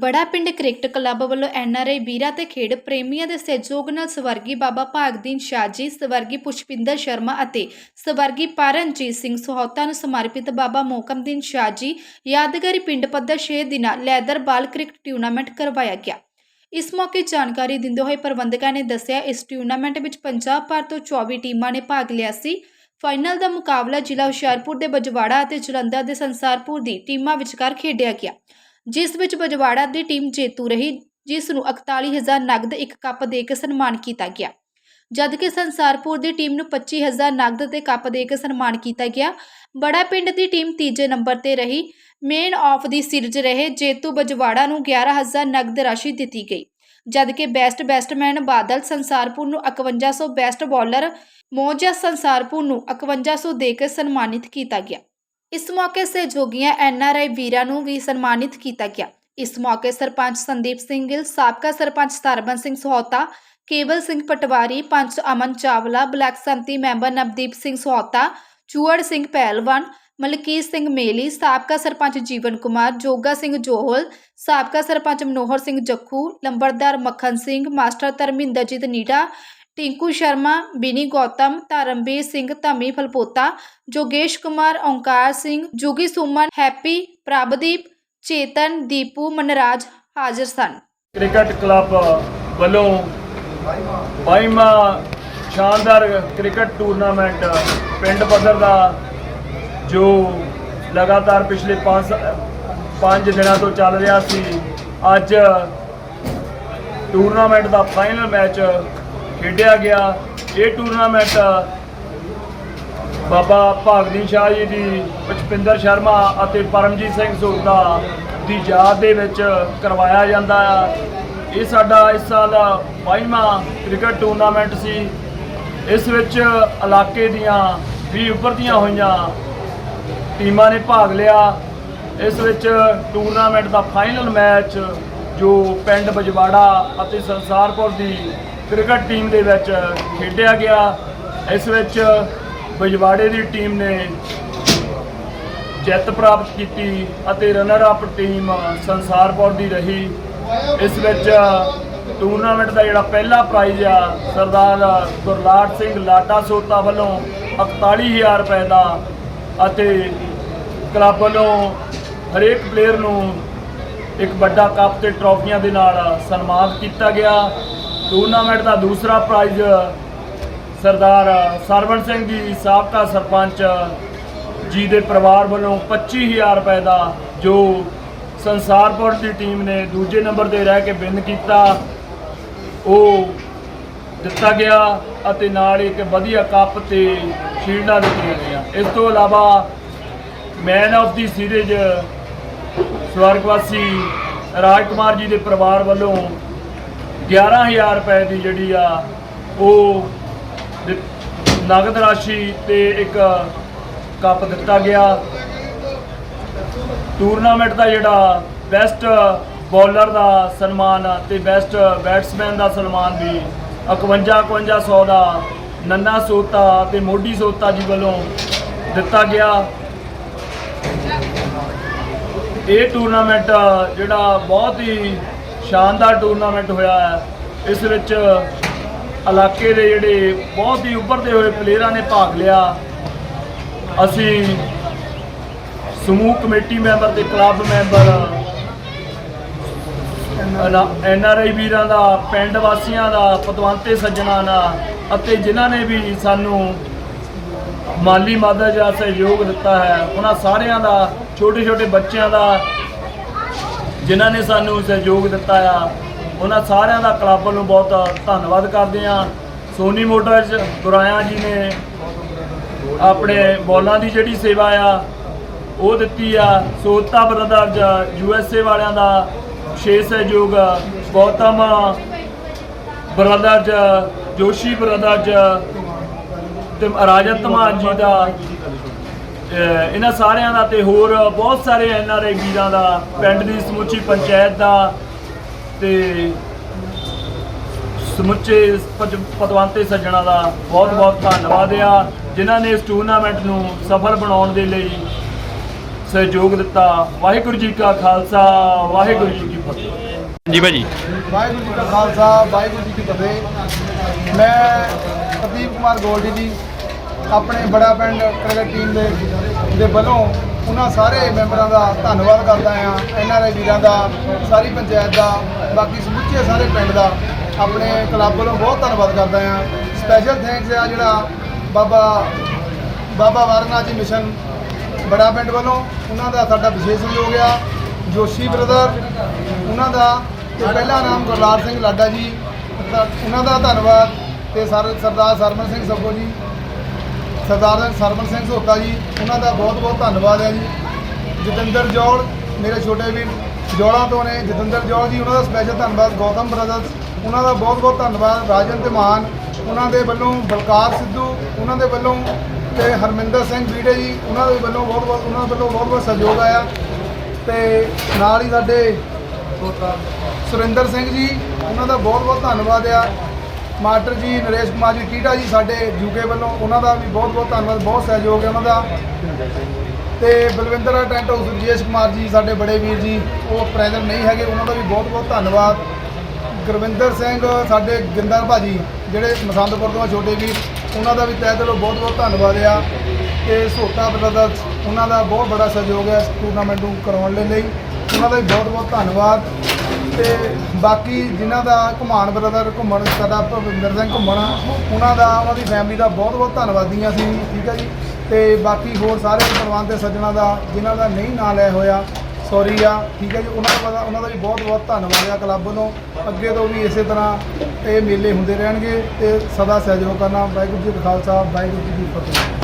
ਬੜਾ ਪਿੰਡ cricket club ਵੱਲੋਂ ਐਨਆਰਆਈ ਵੀਰਾਂ ਤੇ ਖੇਡ ਪ੍ਰੇਮੀਆਂ ਦੇ ਸਹਿਯੋਗ ਨਾਲ ਸਵਰਗੀ ਬਾਬਾ ਭਾਗਦੀਨ ਸ਼ਾਹ ਜੀ, ਸਵਰਗੀ ਪੁਸ਼ਪਿੰਦਰ ਸ਼ਰਮਾ ਅਤੇ ਸਵਰਗੀ ਪਰਨਜੀਤ ਸਿੰਘ ਸਹੌਤਾ ਨੂੰ ਸਮਰਪਿਤ ਬਾਬਾ ਮੋਕਮਦੀਨ ਸ਼ਾਹ ਜੀ ਯਾਦਗਾਰੀ ਪਿੰਡ ਪੱਧਰ 6 ਦਿਨਾਂ ਲੈਦਰ ਬਾਲ ਕ੍ਰਿਕਟ ਟੂਰਨਾਮੈਂਟ ਕਰਵਾਇਆ ਗਿਆ। ਇਸ ਮੌਕੇ ਜਾਣਕਾਰੀ ਦਿੰਦੇ ਹੋਏ ਪ੍ਰਬੰਧਕਾਂ ਨੇ ਦੱਸਿਆ, ਇਸ ਟੂਰਨਾਮੈਂਟ ਵਿੱਚ ਪੰਜਾਬ ਭਰ ਤੋਂ 24 ਟੀਮਾਂ ਨੇ ਭਾਗ ਲਿਆ ਸੀ। ਫਾਈਨਲ ਦਾ ਮੁਕਾਬਲਾ ਜ਼ਿਲ੍ਹਾ ਹੁਸ਼ਿਆਰਪੁਰ ਦੇ ਬਜਵਾੜਾ ਅਤੇ ਜਲੰਧਰ ਦੇ ਸੰਸਾਰਪੁਰ ਦੀ ਟੀਮਾਂ ਵਿਚਕਾਰ ਖੇਡਿਆ ਗਿਆ। ਜਿਸ ਵਿੱਚ ਬਜਵਾੜਾ ਦੀ ਟੀਮ ਜੇਤੂ ਰਹੀ, ਜਿਸ ਨੂੰ 41000 ਨਗਦ ਇੱਕ ਕੱਪ ਦੇ ਕੇ ਸਨਮਾਨ ਕੀਤਾ ਗਿਆ। ਜਦਕਿ ਸੰਸਾਰਪੁਰ ਦੀ ਟੀਮ ਨੂੰ 25000 ਨਗਦ ਤੇ ਕੱਪ ਦੇ ਕੇ ਸਨਮਾਨ ਕੀਤਾ ਗਿਆ, ਬੜਾ ਪਿੰਡ ਦੀ ਟੀਮ ਤੀਜੇ ਨੰਬਰ ਤੇ ਰਹੀ। ਮੇਨ ਆਫ ਦੀ ਸੀਰੀਜ਼ ਰਹੇ ਜੇਤੂ ਬਜਵਾੜਾ ਨੂੰ 11000 ਨਗਦ ਰਾਸ਼ੀ ਦਿੱਤੀ ਗਈ। ਜਦਕਿ ਬੈਸਟ ਬੈਸਟਮੈਨ ਬਾਦਲ ਸੰਸਾਰਪੁਰ ਨੂੰ 5100 ਬੈਸਟ ਬੌਲਰ ਮੋਜਾ ਸੰਸਾਰਪੁਰ ਨੂੰ 5100 ਦੇ ਕੇ ਸਨਮਾਨਿਤ ਕੀਤਾ ਗਿਆ। ਇਸ ਮੌਕੇ ਸਹਿਯੋਗੀਆਂ ਐਨਆਰਆਈ ਵੀਰਾਂ ਨੂੰ ਵੀ ਸਨਮਾਨਿਤ ਕੀਤਾ ਗਿਆ। ਇਸ ਮੌਕੇ ਸਰਪੰਚ ਸੰਦੀਪ ਸਿੰਘ ਗਿੱਲ ਸਾਬਕਾ ਸਰਪੰਚ ਸਰਬਨ ਸਿੰਘ ਸਹੌਤਾ, ਕੇਵਲ ਸਿੰਘ ਪਟਵਾਰੀ, ਪੰਚ ਅਮਨ ਚਾਵਲਾ, ਬਲੈਕ ਸੰਤੀ ਮੈਂਬਰ ਨਵਦੀਪ ਸਿੰਘ ਸਹੌਤਾ ਚੂਅੜ ਸਿੰਘ ਪਹਿਲਵਾਨ, ਮਲਕੀਤ ਸਿੰਘ ਮੇਲੀ, ਸਾਬਕਾ ਸਰਪੰਚ ਜੀਵਨ ਕੁਮਾਰ, ਜੋਗਾ ਸਿੰਘ ਜੋਹਲ, ਸਾਬਕਾ ਸਰਪੰਚ ਮਨੋਹਰ ਸਿੰਘ ਜੱਖੂ, ਲੰਬੜਦਾਰ ਮੱਖਣ ਸਿੰਘ, ਮਾਸਟਰ ਧਰਮਿੰਦਰਜੀਤ ਨੀਡਾ ਟਿੰਕੂ ਸ਼ਰਮਾ ਬਿਨੀ ਗੌਤਮ ਧਰਮਵੀਰ ਸਿੰਘ ਧਮੀ ਫਲਪੋਤਾ ਜੋਗੇਸ਼ ਕੁਮਾਰ ਓਂਕਾਰ ਸਿੰਘ ਜੁਗੀ ਸੁਮਨ ਹੈਪੀ ਪ੍ਰਭਦੀਪ ਚੇਤਨ ਦੀਪੂ ਮਨਰਾਜ ਹਾਜ਼ਰ ਸਨ ਕ੍ਰਿਕਟ ਕਲੱਬ ਵੱਲੋਂ 22ਵਾਂ ਸ਼ਾਨਦਾਰ ਕ੍ਰਿਕਟ ਟੂਰਨਾਮੈਂਟ ਪਿੰਡ ਪੱਧਰ ਦਾ ਜੋ ਲਗਾਤਾਰ ਪਿਛਲੇ 5 5 ਦਿਨਾਂ ਤੋਂ ਚੱਲ ਰਿਹਾ ਸੀ ਅੱਜ ਟੂਰਨਾਮੈਂਟ ਦਾ ਫਾਈਨਲ ਮੈਚ ਖੇਡਿਆ ਗਿਆ ਇਹ ਟੂਰਨਾਮੈਂਟ ਬਾਬਾ ਭਾਗਦੀ ਸ਼ਾਹ ਜੀ ਦੀ ਪਚਪਿੰਦਰ ਸ਼ਰਮਾ ਅਤੇ ਪਰਮਜੀਤ ਸਿੰਘ ਸੋਦਾ ਦੀ ਯਾਦ ਦੇ ਵਿੱਚ ਕਰਵਾਇਆ ਜਾਂਦਾ ਆ। ਇਹ ਸਾਡਾ ਇਸ ਸਾਲ 22ਵਾਂ ਕ੍ਰਿਕਟ ਟੂਰਨਾਮੈਂਟ ਸੀ। ਇਸ ਵਿੱਚ ਇਲਾਕੇ ਦੀਆਂ ਵੀ ਉੱਭਰਦੀਆਂ ਹੋਈਆਂ ਟੀਮਾਂ ਨੇ ਭਾਗ ਲਿਆ। ਇਸ ਵਿੱਚ ਟੂਰਨਾਮੈਂਟ ਦਾ ਫਾਈਨਲ ਮੈਚ ਜੋ ਪਿੰਡ ਬਜਵਾੜਾ ਅਤੇ ਸੰਸਾਰਪੁਰ ਦੀ ਕ੍ਰਿਕਟ ਟੀਮ ਦੇ ਵਿੱਚ ਖੇਡਿਆ ਗਿਆ, ਇਸ ਵਿੱਚ ਬਜਵਾੜੇ ਦੀ ਟੀਮ ਨੇ ਜਿੱਤ ਪ੍ਰਾਪਤ ਕੀਤੀ ਅਤੇ ਰਨਰ ਅਪ ਟੀਮ ਸੰਸਾਰਪੁਰ ਦੀ ਰਹੀ। ਇਸ ਵਿੱਚ ਟੂਰਨਾਮੈਂਟ ਦਾ ਜਿਹੜਾ ਪਹਿਲਾ ਪ੍ਰਾਈਜ਼ ਆ, ਸਰਦਾਰ ਗੁਰਲਾਟ ਸਿੰਘ ਲਾਟਾ ਸੋਤਾ ਵੱਲੋਂ 41000 ਰੁਪਏ ਦਾ ਅਤੇ ਕਲੱਬ ਵੱਲੋਂ ਹਰੇਕ ਪਲੇਅਰ ਨੂੰ ਇੱਕ ਵੱਡਾ ਕੱਪ ਤੇ ਟਰੋਫੀਆਂ ਦੇ ਨਾਲ ਸਨਮਾਨਿਤ ਕੀਤਾ ਗਿਆ। ਟੂਰਨਾਮੈਂਟ ਦਾ ਦੂਸਰਾ ਪ੍ਰਾਈਜ਼ ਸਰਦਾਰ ਸਰਵਣ ਸਿੰਘ ਜੀ, ਸਾਬਕਾ ਸਰਪੰਚ ਜੀ ਦੇ ਪਰਿਵਾਰ ਵੱਲੋਂ 25000 ਰੁਪਏ ਦਾ ਜੋ ਸੰਸਾਰਪੁਰ ਦੀ ਟੀਮ ਨੇ ਦੂਜੇ ਨੰਬਰ ਤੇ ਰਹਿ ਕੇ ਵਿਨ ਕੀਤਾ, ਉਹ ਦਿੱਤਾ ਗਿਆ ਅਤੇ ਨਾਲ ਇੱਕ ਵਧੀਆ ਕੱਪ ਤੇ ਸ਼ੀਲਡਾਂ ਦਿੱਤੀਆਂ ਗਈਆਂ। ਇਸ ਤੋਂ ਇਲਾਵਾ ਮੈਨ ਆਫ ਦੀ ਸੀਰੀਜ਼ ਸਵਰਗਵਾਸੀ ਰਾਜ ਕੁਮਾਰ ਜੀ ਦੇ ਪਰਿਵਾਰ ਵੱਲੋਂ 11000 ਰੁਪਏ ਦੀ ਜਿਹੜੀ ਆ ਉਹ ਨਗਦ ਰਾਸ਼ੀ ਤੇ ਇੱਕ ਕੱਪ ਦਿੱਤਾ ਗਿਆ। ਟੂਰਨਾਮੈਂਟ ਦਾ ਜਿਹੜਾ ਬੈਸਟ ਬੌਲਰ ਦਾ ਸਨਮਾਨ ਤੇ ਬੈਸਟ ਬੈਟਸਮੈਨ ਦਾ ਸਨਮਾਨ ਵੀ 51 5100 ਦਾ ਨੰਨਾ ਸੋਤਾ ਤੇ ਮੋਢੀ ਸੋਤਾ ਜੀ ਵੱਲੋਂ ਦਿੱਤਾ ਗਿਆ। ਇਹ ਟੂਰਨਾਮੈਂਟ ਜਿਹੜਾ ਬਹੁਤ ਹੀ ਸ਼ਾਨਦਾਰ ਟੂਰਨਾਮੈਂਟ ਹੋਇਆ ਹੈ, ਇਸ ਵਿੱਚ ਇਲਾਕੇ ਦੇ ਜਿਹੜੇ ਬਹੁਤ ਹੀ ਉੱਭਰਦੇ ਹੋਏ ਪਲੇਅਰਾਂ ਨੇ ਭਾਗ ਲਿਆ। ਅਸੀਂ ਸਮੂਹ ਕਮੇਟੀ ਮੈਂਬਰ ਤੇ club member N R I ਵੀਰਾਂ ਦਾ, ਪਿੰਡ ਵਾਸੀਆਂ ਦਾ, ਪਤਵੰਤੇ ਸੱਜਣਾ ਦਾ ਅਤੇ ਜਿਨ੍ਹਾਂ ਨੇ ਵੀ ਸਾਨੂੰ ਮਾਲੀ ਮਦਦ ਜਾਂ ਸਹਿਯੋਗ ਦਿੱਤਾ ਹੈ। ਉਹਨਾਂ ਸਾਰਿਆਂ ਦਾ ਛੋਟੇ ਛੋਟੇ ਬੱਚਿਆਂ ਦਾ ਜਿਨ੍ਹਾਂ ਨੇ ਸਾਨੂੰ ਸਹਿਯੋਗ ਦਿੱਤਾ ਆ, ਉਹਨਾਂ ਸਾਰਿਆਂ ਦਾ ਕਲੱਬ ਨੂੰ ਬਹੁਤ ਧੰਨਵਾਦ ਕਰਦੇ ਆ ਸੋਨੀ ਮੋਟਰਸ ਗੁਰਾਇਆ ਜੀ ਨੇ ਆਪਣੇ ਬੋਲਾਂ ਦੀ ਜਿਹੜੀ ਸੇਵਾ ਆ, ਉਹ ਦਿੱਤੀ ਆ। Sota brothers, U S A ਵਾਲਿਆਂ ਦਾ ਵਿਸ਼ੇਸ਼ ਸਹਿਯੋਗ, ਗੌਤਮ ਬ੍ਰਦਰਜ਼, ਜੋਸ਼ੀ ਬ੍ਰਦਰਜ਼ ਤੇ ਰਾਜਤ ਧਮਾਨ ਜੀ ਦਾ ਇਹਨਾਂ ਸਾਰਿਆਂ ਦਾ ਤੇ ਹੋਰ ਬਹੁਤ ਸਾਰੇ ਐਨ ਆਰ ਆਈ ਵੀਰਾਂ ਦਾ, ਪਿੰਡ ਦੀ ਸਮੁੱਚੀ ਪੰਚਾਇਤ ਦਾ ਤੇ ਸਮੁੱਚੇ ਪਜ- ਪਤਵੰਤੇ ਸੱਜਣਾ ਦਾ ਬਹੁਤ ਬਹੁਤ ਧੰਨਵਾਦ ਆ, ਜਿਨ੍ਹਾਂ ਨੇ ਇਸ ਟੂਰਨਾਮੈਂਟ ਨੂੰ ਸਫਲ ਬਣਾਉਣ ਦੇ ਲਈ ਸਹਿਯੋਗ ਦਿੱਤਾ। ਵਾਹਿਗੁਰੂ ਜੀ ਕਾ ਖਾਲਸਾ, ਵਾਹਿਗੁਰੂ ਜੀ ਕੀ ਫਤਿਹ। ਜੀ ਭਾਜੀ। ਵਾਹਿਗੁਰੂ ਜੀ ਕਾ ਖਾਲਸਾ, ਵਾਹਿਗੁਰੂ ਜੀ ਕੀ ਫਤਿਹ। ਮੈਂ ਪ੍ਰਦੀਪ ਕੁਮਾਰ ਗੋਲਡੀ ਜੀ, ਆਪਣੇ ਬੜਾ ਪਿੰਡ ਕ੍ਰਿਕਟ ਟੀਮ ਦੇ ਦੇ ਵੱਲੋਂ ਉਹਨਾਂ ਸਾਰੇ ਮੈਂਬਰਾਂ ਦਾ ਧੰਨਵਾਦ ਕਰਦਾ ਹਾਂ ਆਈ ਵੀਰਾਂ ਦਾ, ਸਾਰੀ ਪੰਚਾਇਤ ਦਾ, ਬਾਕੀ ਸਮੁੱਚੇ ਸਾਰੇ ਪਿੰਡ ਦਾ, ਆਪਣੇ ਕਲੱਬ ਵੱਲੋਂ ਬਹੁਤ ਧੰਨਵਾਦ ਕਰਦਾ ਹਾਂ। ਸਪੈਸ਼ਲ ਥੈਂਕਸ ਆ ਜਿਹੜਾ ਬਾਬਾ ਬਾਬਾ ਵਾਰਨਾਥ ਜੀ ਮਿਸ਼ਨ ਬੜਾ ਪਿੰਡ ਵੱਲੋਂ, ਉਹਨਾਂ ਦਾ ਸਾਡਾ ਵਿਸ਼ੇਸ਼ ਸਹਿਯੋਗ ਆ। ਜੋਸ਼ੀ ਬ੍ਰਦਰ ਉਹਨਾਂ ਦਾ ਤੇ ਪਹਿਲਾ ਨਾਮ ਗੁਰਲਾਲ ਸਿੰਘ ਲਾਡਾ ਜੀ। ਤਾਂ ਉਹਨਾਂ ਦਾ ਧੰਨਵਾਦ ਤੇ ਸਰ, ਸਰਦਾਰ ਸਰਮਨ ਸਿੰਘ ਸੱਗੋ ਜੀ, ਸਰਦਾਰ ਸਰਮਨ ਸਿੰਘ ਸੋਤਾ ਜੀ, ਉਹਨਾਂ ਦਾ ਬਹੁਤ ਬਹੁਤ ਧੰਨਵਾਦ ਹੈ ਜੀ। ਜਤਿੰਦਰ ਜੋੜ ਮੇਰੇ ਛੋਟੇ ਵੀਰ ਜੌਲਾਂ ਤੋਂ ਨੇ। ਜਤਿੰਦਰ ਜੋੜ ਜੀ, ਉਹਨਾਂ ਦਾ ਸਪੈਸ਼ਲ ਧੰਨਵਾਦ, ਗੌਤਮ ਬ੍ਰਦਰਸ ਉਹਨਾਂ ਦਾ ਬਹੁਤ ਬਹੁਤ ਧੰਨਵਾਦ। ਰਾਜਨ ਤੇ ਮਾਨ, ਉਹਨਾਂ ਦੇ ਵੱਲੋਂ ਬਲਕਾਰ ਸਿੱਧੂ, ਉਹਨਾਂ ਦੇ ਵੱਲੋਂ ਤੇ ਹਰਮਿੰਦਰ ਸਿੰਘ ਵੀੜੇ ਜੀ, ਉਹਨਾਂ ਦੇ ਵੱਲੋਂ ਬਹੁਤ ਬਹੁਤ ਉਹਨਾਂ ਵੱਲੋਂ ਬਹੁਤ ਬਹੁਤ ਸਹਿਯੋਗ ਆਇਆ। ਤੇ ਨਾਲ ਹੀ ਸਾਡੇ ਸੁਰਿੰਦਰ ਸਿੰਘ ਜੀ ਉਹਨਾਂ ਦਾ ਬਹੁਤ ਬਹੁਤ ਧੰਨਵਾਦ ਆ। ਮਾਸਟਰ ਜੀ ਨਰੇਸ਼ ਕੁਮਾਰ ਜੀ ਟੀਟਾ ਜੀ ਸਾਡੇ ਯੂਕੇ ਵੱਲੋਂ ਉਹਨਾਂ ਦਾ ਵੀ ਬਹੁਤ ਬਹੁਤ ਧੰਨਵਾਦ ਬਹੁਤ ਸਹਿਯੋਗ ਹੈ ਉਹਨਾਂ ਦਾ। ਤੇ ਬਲਵਿੰਦਰ ਟੈਂਟ ਹਾਊਸ ਰਜੇਸ਼ ਕੁਮਾਰ ਜੀ ਸਾਡੇ ਬੜੇ ਵੀਰ ਜੀ ਉਹ ਪ੍ਰੈਜ਼ੈਂਟ ਨਹੀਂ ਹੈਗੇ ਉਹਨਾਂ ਦਾ ਵੀ ਬਹੁਤ ਬਹੁਤ ਧੰਨਵਾਦ। ਗੁਰਵਿੰਦਰ ਸਿੰਘ ਸਾਡੇ ਗਿੰਦਰ ਭਾਜੀ ਜਿਹੜੇ ਮਸੰਦਪੁਰ ਤੋਂ ਆ, ਛੋਟੇ ਵੀਰ ਉਹਨਾਂ ਦਾ ਵੀ ਤਹਿ ਦਿਲੋਂ ਬਹੁਤ ਬਹੁਤ ਧੰਨਵਾਦ ਆ। ਤੇ ਸੋਤਾ ਬ੍ਰਦਰਸ ਉਹਨਾਂ ਦਾ ਬਹੁਤ ਬੜਾ ਸਹਿਯੋਗ ਹੈ ਇਸ ਟੂਰਨਾਮੈਂਟ ਨੂੰ ਕਰਾਉਣ ਦੇ ਲਈ। ਉਹਨਾਂ ਦਾ ਵੀ ਬਹੁਤ ਬਹੁਤ ਧੰਨਵਾਦ। ਤੇ ਬਾਕੀ ਜਿਨ੍ਹਾਂ ਦਾ ਘੁਮਾਣ ਬ੍ਰਦਰ ਘੁੰਮਣ, ਸਾਡਾ ਭਵਿੰਦਰ ਸਿੰਘ ਘੁੰਮਣ, ਉਹਨਾਂ ਦਾ, ਉਹਨਾਂ ਦੀ ਫੈਮਿਲੀ ਦਾ ਬਹੁਤ ਬਹੁਤ ਧੰਨਵਾਦੀਆਂ ਸੀ, ਠੀਕ ਹੈ ਜੀ। ਤੇ ਬਾਕੀ ਹੋਰ ਸਾਰੇ ਪਰਿਵਾਰ ਦੇ ਸੱਜਣਾ ਦਾ, ਜਿਨ੍ਹਾਂ ਦਾ ਨਹੀਂ ਨਾਂ ਲੈ ਹੋਇਆ ਸੌਰੀ ਆ, ਠੀਕ ਹੈ ਜੀ। ਉਹਨਾਂ ਦਾ ਪਤਾ- ਉਹਨਾਂ ਦਾ ਵੀ ਬਹੁਤ ਬਹੁਤ ਧੰਨਵਾਦ ਆ ਕਲੱਬ ਵੱਲੋਂ। ਅੱਗੇ ਤੋਂ ਵੀ ਇਸੇ ਤਰ੍ਹਾਂ ਇਹ ਮੇਲੇ ਹੁੰਦੇ ਰਹਿਣਗੇ। ਤੇ ਸਦਾ ਸਹਿਯੋਗ ਕਰਨਾ। ਵਾਹਿਗੁਰੂ ਜੀ ਕਾ ਖਾਲਸਾ, ਵਾਹਿਗੁਰੂ ਜੀ ਕੀ ਫਤਿਹ।